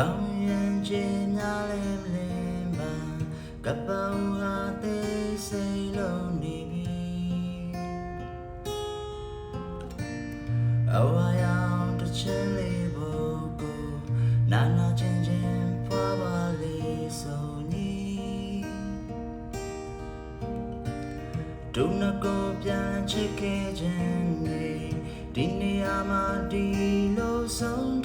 ကောင်းရင်ချင်များလဲမလင်းပါကပ္ပူဟာသိစိတ်လုံးနေပြီအဝါရောင်တစ်ချင်းလေးဖို့ကိုနာနာချင်းချင်းဖွာပါလေးဆုံးနီဒုနကိုပြန်ချစ်ခဲ့ခြင်းနေဒီနေရာမှာဒီလိုဆုံး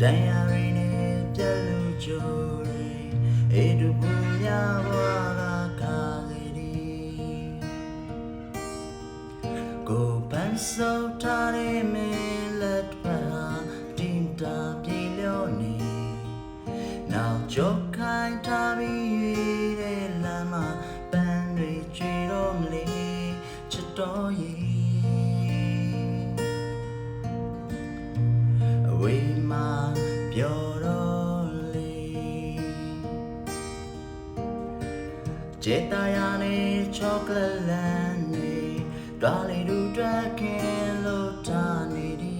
တရားရင်းနဲ့ပြက်လူကြိုးရီအေဒူပူညာဘွားကကားလေးဒီကိုပန်းစောထားတဲ့မင်းလက်ပါတင်တာပြေလျော့နေနောက်ကြောက်ခိုင်းထားပြီးတဲ့လမ်းမှာပန်းတွေကြွေတော့မလေးချစ်တော်ရဲ့ ပြောတော့လေကျေတာယာနဲ့ချောကလက်လန်နေတွားလေတူတွက်ခင်လို့တာနေဒီ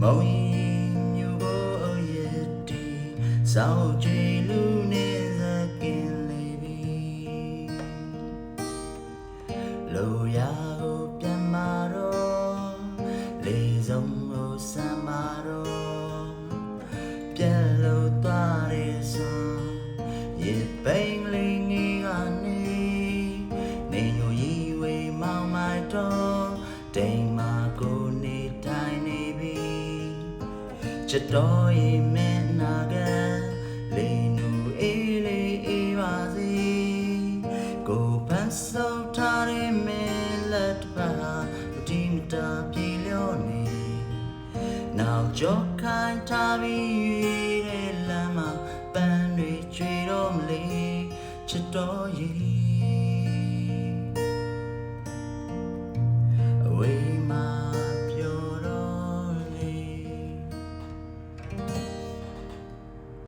မုံရင်ညူကိုအရဲ့တီစောင်းကြည်လူနေစကင်လေးပြီလိုရာ ဆုံးကိုစမ်းမာတော့ပြန်လို့သွားရစွန်ရေပိန်လေးငေးကနေနေညိုရီဝေမောင်မိုက်တော့တိမ်မာကိုနေတိုင်းနေပြီချစ်တော်ရဲ့မင်းနာကလေးနူအေးလေးအေးပါစေကိုပန်းစော နောက်ကြောခိုင်းထားပြီးတဲ့လမ်းမှာပန်းတွေကျွေတော့မလေးချစ်တော်ရဲ့